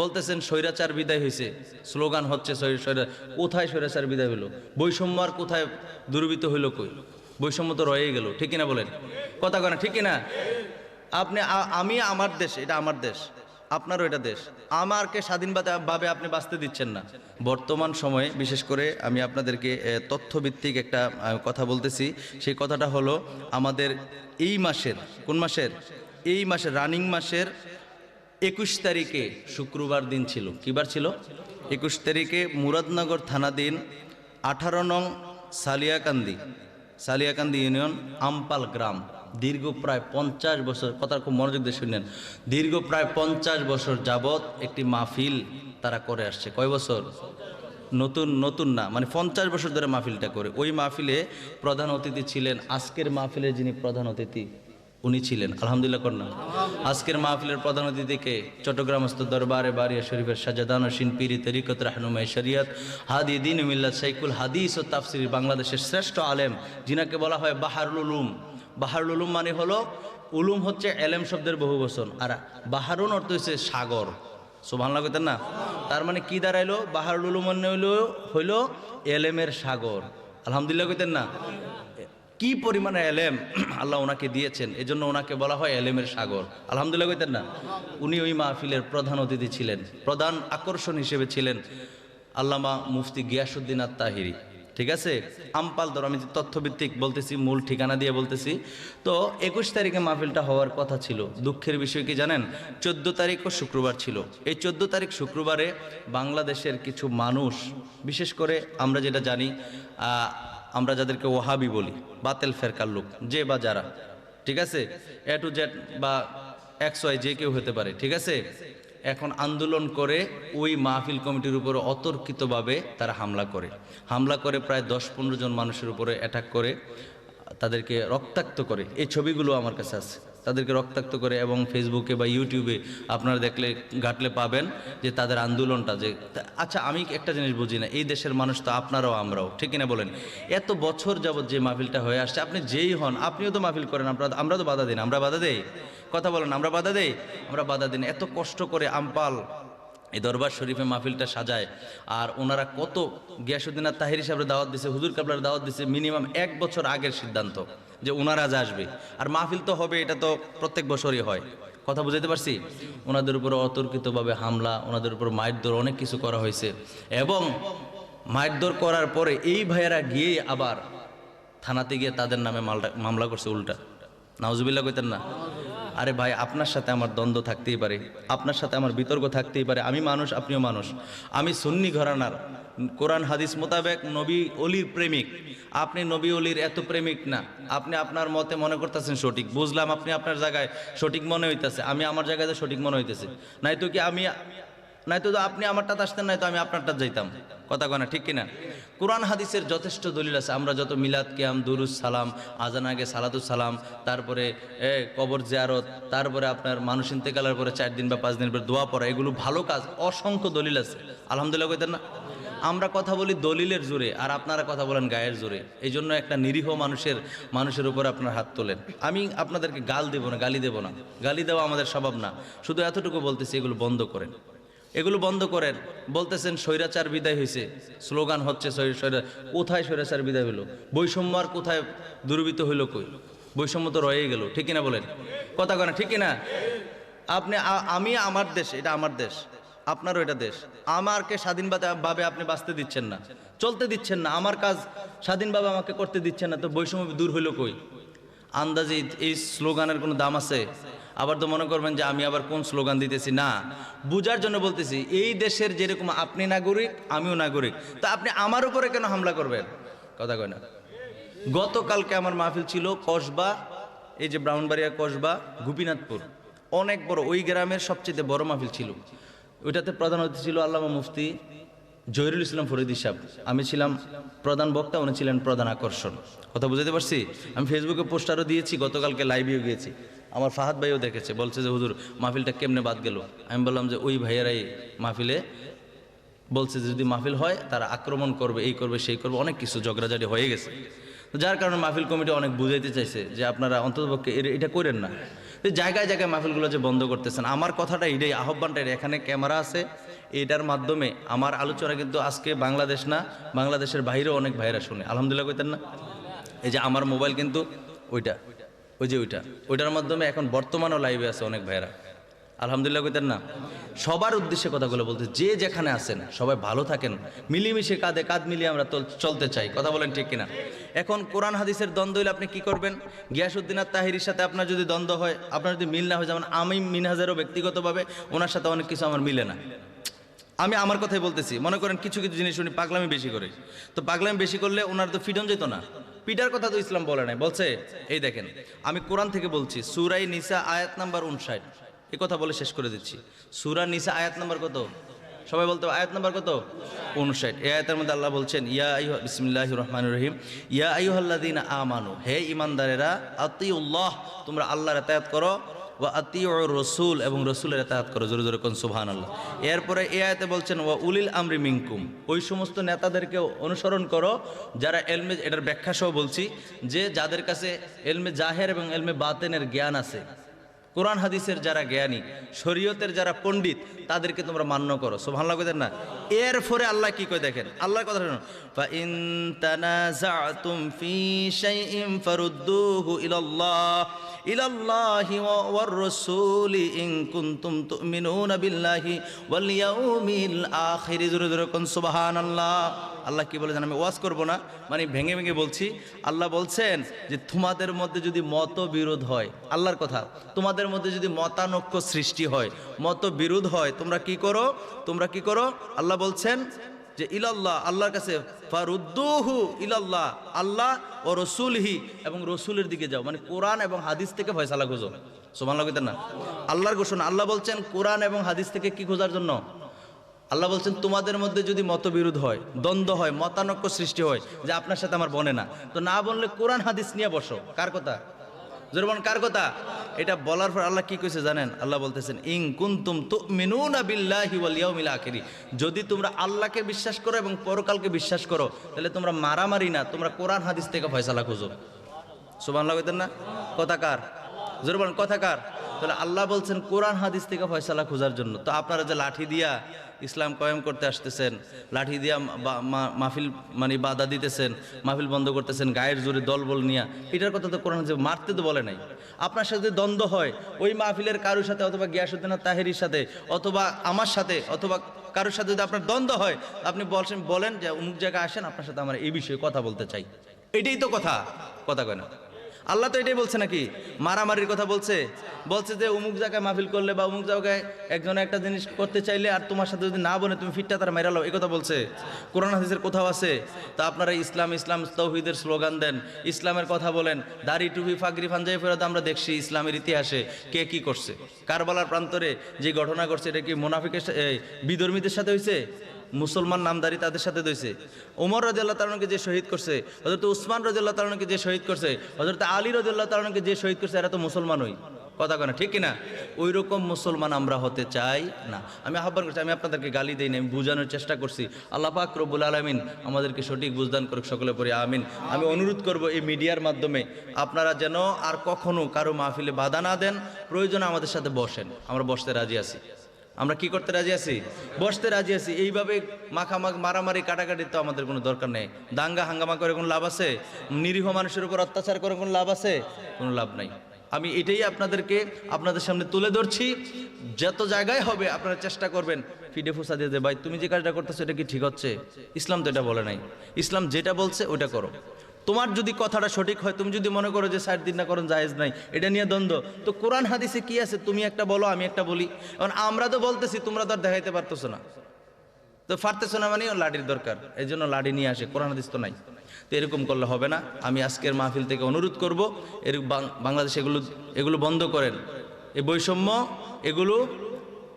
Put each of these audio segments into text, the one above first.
বলতেছেন, স্বৈরাচার বিদায় হয়েছে স্লোগান হচ্ছে কোথায় স্বৈরাচার বিদায় হলো বৈষম্য আর কোথায় দুর্বৃত হইল কই? বৈষম্য তো রয়েই গেল, ঠিক কিনা বলেন? কথা কেনা ঠিক কিনা? আপনি আমি আমার দেশ, এটা আমার দেশ, আপনারও এটা দেশ, আমারকে স্বাধীনভাবে আপনি বাঁচতে দিচ্ছেন না। বর্তমান সময়ে, বিশেষ করে আমি আপনাদেরকে তথ্যভিত্তিক একটা কথা বলতেছি, সেই কথাটা হলো, আমাদের এই মাসের, কোন মাসের? এই মাসের, রানিং মাসের একুশ তারিখে শুক্রবার দিন ছিল। কিবার ছিল? একুশ তারিখে মুরাদনগর থানাধীন আঠারো নং সালিয়াকান্দি সালিয়াকান্দি ইউনিয়ন আমপাল গ্রাম। দীর্ঘ প্রায় পঞ্চাশ বছর, কথা খুব মনোযোগ দিয়ে শুনলেন দীর্ঘ প্রায় পঞ্চাশ বছর যাবৎ একটি মাহফিল তারা করে আসছে। কয় বছর? নতুন নতুন না মানে পঞ্চাশ বছর ধরে মাহফিলটা করে। ওই মাহফিলে প্রধান অতিথি ছিলেন। আজকের মাহফিলের যিনি প্রধান অতিথি উনি ছিলেন। আলহামদুলিল্লাহ কন্যা। আজকের মাহফিলের প্রধান অতিথিকে চট্টগ্রামস্থ দরবারে বারিয়া শরীফের সাজাদান ও শিনপিরি তরিকত রাহনুমাই শরিয়ত হাদি দিন মিল্লাত সাইকুল হাদিস ও তাফসির বাংলাদেশের শ্রেষ্ঠ আলেম, যিনাকে বলা হয় বাহারুল উলুম। বাহারুল উলুম মানে হলো, উলুম হচ্ছে এলেম শব্দের বহু বচন, আর বাহারুন অর্থ হচ্ছে সাগর। সোভান লাগতেন না? তার মানে কি দাঁড়াইলো? বাহারুল উলুম মানে হইল হইল এলেমের সাগর। আলহামদুলিল্লাহ কইতেন না? কি পরিমাণে এলেম আল্লাহ ওনাকে দিয়েছেন? এজন্য ওনাকে বলা হয় এলেমের সাগর। আলহামদুলিল্লাহ কইতেন না? উনি ওই মাহফিলের প্রধান অতিথি ছিলেন, প্রধান আকর্ষণ হিসেবে ছিলেন আল্লামা মুফতি গিয়াসুদ্দিন আত তাহিরি ঠিক আছে? আমপাল ধর আমি তথ্যভিত্তিক বলতেছি, মূল ঠিকানা দিয়ে বলতেছি। তো একুশ তারিখে মাহফিলটা হওয়ার কথা ছিল। দুঃখের বিষয় কি জানেন? চোদ্দ তারিখও শুক্রবার ছিল। এই চোদ্দ তারিখ শুক্রবারে বাংলাদেশের কিছু মানুষ, বিশেষ করে আমরা যেটা জানি আমরা যাদেরকে ওহাবি বলি, বাতেল ফেরকার লোক, যে বা যারা, ঠিক আছে? এ টু জেড বা এক্স ওয়াই যে কেউ হতে পারে, ঠিক আছে? এখন আন্দোলন করে ওই মাহফিল কমিটির উপরে অতর্কিতভাবে তারা হামলা করে। হামলা করে প্রায় দশ পনেরো জন মানুষের উপরে অ্যাটাক করে, তাদেরকে রক্তাক্ত করে। এই ছবিগুলো আমার কাছে আছে। তাদেরকে রক্তাক্ত করে এবং ফেসবুকে বা ইউটিউবে আপনারা দেখলে ঘাটলে পাবেন যে তাদের আন্দোলনটা যে আচ্ছা আমি একটা জিনিস বুঝি না, এই দেশের মানুষ তো আপনারাও আমরাও, ঠিক কিনা বলেন? এত বছর যাবৎ যে মাহফিলটা হয়ে আসছে, আপনি যেই হন, আপনিও তো মাহফিল করেন আপনারা আমরা তো বাধা দিন আমরা বাধা দেই। কথা বলেন, আমরা বাধা দেই? আমরা বাধা দিন এত কষ্ট করে আমপাল এই দরবার শরীফে মাহফিলটা সাজায়। আর ওনারা কত গিয়াসুদ্দিন তাহির হিসাবে দাওয়াত দিছে, হুজুর কাবলার দাওয়াত দিছে, মিনিমাম এক বছর আগের সিদ্ধান্ত যে ওনারা আজ আসবে। আর মাহফিল তো হবে, এটা তো প্রত্যেক বছরই হয়। কথা বুঝাইতে পারছি? ওনাদের উপর অতর্কিতভাবে হামলা, ওনাদের উপর দৌড় অনেক কিছু করা হয়েছে। এবং দৌড় করার পরে এই ভাইয়েরা গিয়ে আবার থানাতে গিয়ে তাদের নামে মামলা করছে উল্টা। নাউজুবিল্লাহ কইতেন না? আরে ভাই, আপনার সাথে আমার দ্বন্দ্ব থাকতেই পারে, আপনার সাথে আমার বিতর্ক থাকতেই পারে, আমি মানুষ, আপনিও মানুষ। আমি সুন্নি ঘরানার, কোরআন, হাদিস মোতাবেক নবী অলির প্রেমিক। আপনি নবী অলির এত প্রেমিক না, আপনি আপনার মতে মনে করতেছেন সঠিক, বুঝলাম আপনি আপনার জায়গায় সঠিক মনে হইতেছে, আমি আমার জায়গায় সঠিক মনে হইতেছে। নাই তো কি আমি নাই তো আপনি আমারটাতে আসতেন নাই তো আমি আপনারটা যাইতাম। কথা কনা ঠিক কিনা? কোরআন হাদিসের যথেষ্ট দলিল আছে। আমরা যত মিলাদ কেয়াম, দুরুস সালাম, আজান আগে সালাদুস সালাম, তারপরে কবর জিয়ারত, তারপরে আপনার মানুষ ইন্তেকালের পরে চার দিন বা পাঁচ দিন পরে দোয়া পড়া, এগুলো ভালো কাজ, অসংখ্য দলিল আছে। আলহামদুলিল্লাহ কইতেন না? আমরা কথা বলি দলিলের জোরে, আর আপনারা কথা বলেন গায়ের জোরে। এই জন্য একটা নিরীহ মানুষের মানুষের উপর আপনার হাত তোলেন। আমি আপনাদেরকে গাল দেব না, গালি দেব না। গালি দেওয়া আমাদের স্বভাব না। শুধু এতটুকু বলতেছি, এগুলো বন্ধ করেন। এগুলো বন্ধ করেন। বলতেছেন, স্বৈরাচার বিদায় হয়েছে স্লোগান হচ্ছে কোথায় স্বৈরাচার বিদায় হলো বৈষম্য আর কোথায় দুর্বৃত হইল কই? বৈষম্য তো রয়েই গেল, ঠিক কিনা বলেন? কথা কেনা ঠিক কিনা? আপনি আমি আমার দেশ, এটা আমার দেশ, আপনারও এটা দেশ। আমারকে স্বাধীনভাবে আপনি বাঁচতে দিচ্ছেন না, চলতে দিচ্ছেন না, আমার কাজ স্বাধীনভাবে আমাকে করতে দিচ্ছেন না, তো বৈষম্য দূর হইল কই? আন্দাজে এই স্লোগানের কোনো দাম আছে? আবার তো মনে করবেন যে আমি আবার কোন স্লোগান দিতেছি? না। বুঝার জন্য বলতেছি, এই দেশের যেরকম আপনি নাগরিক, আমিও নাগরিক। তা আপনি আমার উপরে কেন হামলা করবেন? কথা কয় না। গতকালকে আমার মাহফিল ছিল কসবা, এই যে ব্রাউনবাড়িয়া কসবা, গোপীনাথপুর। অনেক বড়, ওই গ্রামের সবচেয়ে বড় মাহফিল ছিল। ওইটাতে প্রধান অতিথি ছিল আল্লামা মুফতি জহিরুল ইসলাম ফরিদি সাহেব। আমি ছিলাম প্রধান বক্তা, উনি ছিলেন প্রধান আকর্ষণ। কথা বুঝাতে পারছি? আমি ফেসবুকে পোস্টারও দিয়েছি, গতকালকে লাইভেও গিয়েছি। আমার ফাহাদ ভাইও দেখেছে, বলছে যে, হুজুর, মাহফিলটা কেমনে বাদ গেল? আমি বললাম যে, ওই ভাইয়েরাই মাহফিলে বলছে যদি মাহফিল হয়, তারা আক্রমণ করবে, এই করবে, সেই করবে, অনেক কিছু ঝগড়াঝাটি হয়ে গেছে। যার কারণে মাহফিল কমিটি অনেক বুঝাইতে চাইছে যে, আপনারা অন্ততপক্ষে এটা করেন না। জায়গায় জায়গায় মাহফিলগুলো যে বন্ধ করতেছেন, আমার কথাটা এটাই আহ্বানটা এখানে ক্যামেরা আছে, এটার মাধ্যমে আমার আলোচনা কিন্তু আজকে বাংলাদেশ না, বাংলাদেশের বাইরেও অনেক ভাইরা শুনে, আলহামদুলিল্লাহ কইতেন না? এই যে আমার মোবাইল কিন্তু ওইটা। ওই যে ওইটা। ওইটার মাধ্যমে এখন বর্তমানও লাইভে আছে অনেক ভাইরা আলহামদুলিল্লাহ কইতেন না। সবার উদ্দেশ্যে কথাগুলো বলতে, যে যেখানে আছেন, সবাই ভালো থাকেন। মিলিমিশে কাঁধে কাঁধ মিলিয়ে আমরা চলতে চাই। কথা বলেন ঠিক কিনা? এখন কোরআন, হাদিসের দ্বন্দ্ব হইলে আপনি কি করবেন? গিয়াসুদ্দিন আর তাহিরির সাথে আপনার যদি দ্বন্দ্ব হয়, আপনার যদি মিল না হয়, যেমন আমি মিনহাজারও ব্যক্তিগতভাবে ওনার সাথে অনেক কিছু আমার মিলে না। আমি আমার কথাই বলতেছি। মনে করেন কিছু কিছু জিনিস উনি পাগলামি বেশি করে। তো পাগলামি বেশি করলে ওনার তো ফ্রিডম যেত না। পিটার কথা তো ইসলাম বলে নাই, বলছে, এই দেখেন, আমি কোরআন থেকে বলছি সুরাই নিসা আয়াত নাম্বার উনষাট এ কথা বলে শেষ করে দিচ্ছি। সুরা নিসা আয়াত নাম্বার কত? সবাই বলতে আয়াত নাম্বার কত? উনষাট এ আয়াতের মধ্যে আল্লাহ বলছেন, ইয়া আইহ বিসমিল্লাহ রহমান রহিম, ইয়া আইহল্লাদিন আমানু, হে ইমানদারেরা আতি উল্লাহ তোমরা আল্লাহর এতায়াত করো। ওয়া আতিউ রসুল এবং রসুলের এতাহাত করো, জোরে জোরে কোন সুবহান আল্লাহ এরপরে এ আয়তে বলছেন, ওয়া উলিল আমরি মিনকুম। ওই সমস্ত নেতাদেরকে অনুসরণ করো, যারা এলমে, এটার ব্যাখ্যা সহ বলছি, যে যাদের কাছে এলমে জাহের এবং এলমে বাতেনের জ্ঞান আছে, কোরআন হাদিসের যারা জ্ঞানী, শরীয়তের যারা পণ্ডিত, তাদেরকে তোমরা মান্য করো। সোভান লাগবেন না? এর ফলে আল্লাহ কি কই দেখেন? আল্লাহর কথা শুনুন ফা ইন তানাজাতুম ফি শাইইন ফারুদ্দুহু ইলাল্লাহ। ওয়ার আল্লাহ কি বলেছেন? আমি ওয়াজ করব না মানে ভেঙে ভেঙে বলছি। আল্লাহ বলছেন যে তোমাদের মধ্যে যদি মতবিরোধ হয়, আল্লাহর কথা, তোমাদের মধ্যে যদি মতানৈক্য সৃষ্টি হয়, মতবিরোধ হয়, তোমরা কি করো? তোমরা কি করো? আল্লাহ বলছেন যে ইলাল্লাহ, আল্লাহর কাছে ফারুদ্দুহু ইলাল্লাহ, আল্লাহ ও রসুলহি, এবং রসুলের দিকে যাও। মানে কোরআন এবং হাদিস থেকে ফয়সালা খুঁজো। সোমান লাগতেন না? আল্লাহর ঘোষণা, আল্লাহ বলছেন কোরআন এবং হাদিস থেকে কি খোঁজার জন্য? আল্লাহ বলছেন, তোমাদের মধ্যে যদি মতবিরোধ হয়, দ্বন্দ্ব হয়, মতানক্য সৃষ্টি হয়, যে আপনার সাথে আমার বনে না। তো না বললে কোরআন, হাদিস নিয়ে বসো। কার কথা? জোরবান কার কথা? এটা বলার পর আল্লাহ কি কইছে জানেন? আল্লাহ বলতেছেন, ইং কুনতুম তুমিনুনা বিল্লাহি ওয়াল ইয়াউমিল আখিরি। যদি তোমরা আল্লাহকে বিশ্বাস করো এবং পরকালকে বিশ্বাস করো, তাহলে তোমরা মারামারি না, তোমরা কোরআন হাদিস থেকে ফয়সালা খুঁজো। সুবহানাল্লাহ কইতেন না? কথা কার? জোরবান কথা কার? তাহলে আল্লাহ বলছেন, কোরআন হাদিস থেকে ফয়সালা খোঁজার জন্য। তো আপনারা যে লাঠি দিয়া ইসলাম কয়েম করতে আসতেছেন, লাঠি দিয়া মাহফিল মানে বাধা দিতেছেন, মাহফিল বন্ধ করতেছেন, গায়ের জোরে দলবল নিয়া, এটার কথা তো কোরআন যে মারতে তো বলে নাই। আপনার সাথে দ্বন্দ্ব হয়, ওই মাহফিলের কারোর সাথে অথবা গিয়াসুদ্দিন তাহেরির সাথে, অথবা আমার সাথে, অথবা কারোর সাথে যদি আপনার দ্বন্দ্ব হয়, আপনি বলছেন, বলেন যে অমুক জায়গায় আসেন, আপনার সাথে আমরা এই বিষয়ে কথা বলতে চাই। এটাই তো কথা কথা কয় না। আল্লাহ তো এটাই বলছে নাকি? মারামারির কথা বলছে। বলছে যে অমুক জায়গায় মাহফিল করলে বা অমুক জায়গায় একজন একটা জিনিস করতে চাইলে আর তোমার সাথে যদি না বলে তুমি ফিটটা তারা মেরালো এই কথা বলছে। কোরআন হাদিসের কোথাও আছে? তা আপনারা ইসলাম ইসলাম তৌহিদের স্লোগান দেন, ইসলামের কথা বলেন। দাড়ি, টুপি, ফাগরি ফাঞ্জাই ফেরত আমরা দেখছি ইসলামের ইতিহাসে কে কি করছে। কারবালার প্রান্তরে যে ঘটনা করছে এটা কি মোনাফিকের বিধর্মীদের সাথে হয়েছে মুসলমান নামদারি তাদের সাথে দইছে। ওমর রাজিয়াল্লাহ তালনকে যে শহীদ করছে হজরত উসমান রাজিয়াল্লাহ তালনকে যে শহীদ করছে হজরত আলী রাজিয়াল্লাহ তালনকে যে শহীদ করছে, এরা তো মুসলমানই কথা কেনা ঠিক কিনা? ওই রকম মুসলমান আমরা হতে চাই না। আমি আহ্বান করছি, আমি আপনাদেরকে গালি দিই না, আমি বোঝানোর চেষ্টা করছি। আল্লাহ পাক রব্বুল আলমিন আমাদেরকে সঠিক বুঝদান করুক, সকলে পরে আমিন। আমি অনুরোধ করব এই মিডিয়ার মাধ্যমে আপনারা যেন আর কখনো কারও মাহফিলে বাধা না দেন, প্রয়োজনে আমাদের সাথে বসেন। আমরা বসতে রাজি আছি। আমরা কি করতে রাজি আছি? বসতে রাজি আছি। এইভাবে মাখামাখ, মারামারি কাটাকাটি তো আমাদের কোনো দরকার নেই। দাঙ্গা, হাঙ্গামা করে কোনো লাভ আছে? নিরীহ মানুষের উপর অত্যাচার করে কোনো লাভ আছে? কোনো লাভ নাই। আমি এটাই আপনাদেরকে আপনাদের সামনে তুলে ধরছি। যত জায়গায় হবে আপনারা চেষ্টা করবেন। ফিডে ফুসা দিয়ে ভাই, তুমি যে কাজটা করতেছো, এটা কি ঠিক হচ্ছে? ইসলাম তো এটা বলে নাই। ইসলাম যেটা বলছে ওটা করো। তোমার যদি কথাটা সঠিক হয়, তুমি যদি মনে করো যে ষাট দিন না করুন, জায়েজ নাই, এটা নিয়ে দ্বন্দ্ব। তো কোরআন হাদিসে কি আছে? তুমি একটা বলো, আমি একটা বলি। কারণ আমরা তো বলতেছি, তোমরা তো আর দেখাইতে পারতেছো না। তো পারতেছো না মানেও লাঠির দরকার। এই জন্য লাঠি নিয়ে আসে, কোরআন হাদিস তো নাই। তো এরকম করলে হবে না। আমি আজকের মাহফিল থেকে অনুরোধ করব, এর বাংলাদেশ এগুলো এগুলো বন্ধ করেন। এই বৈষম্য, এগুলো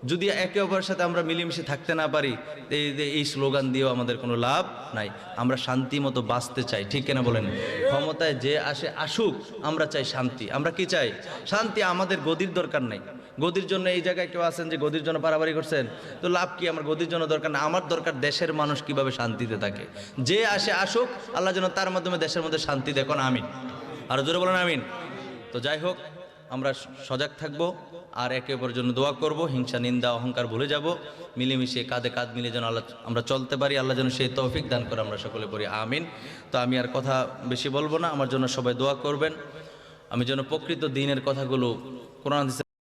যদি একে অপরের সাথে আমরা মিলেমিশে থাকতে না পারি, এই স্লোগান দিয়েও আমাদের কোনো লাভ নাই। আমরা শান্তি মতো বাঁচতে চাই, ঠিক কেনা বলেন? ক্ষমতায় যে আসে আসুক, আমরা চাই শান্তি। আমরা কি চাই? শান্তি আমাদের গদির দরকার নাই। গদির জন্য এই জায়গায় কেউ আছেন যে গদির জন্য পারাবারি করছেন? তো লাভ কি? আমার গদির জন্য দরকার না। আমার দরকার দেশের মানুষ কীভাবে শান্তিতে থাকে। যে আসে আসুক, আল্লাহ যেন তার মাধ্যমে দেশের মধ্যে শান্তি দেখুন, আমিন। আর জোরে বলেন, আমিন। তো যাই হোক আমরা সজাগ থাকব আর একে অপরের জন্য দোয়া করব, হিংসা, নিন্দা, অহংকার ভুলে যাব, মিলেমিশে কাঁধে কাঁধ মিলে যেন আল্লাহ আমরা চলতে পারি, আল্লাহ যেন সেই তৌফিক দান করে আমরা সকলে পড়ি, আমিন। তো আমি আর কথা বেশি বলব না, আমার জন্য সবাই দোয়া করবেন। আমি যেন প্রকৃত দিনের কথাগুলো কোরআন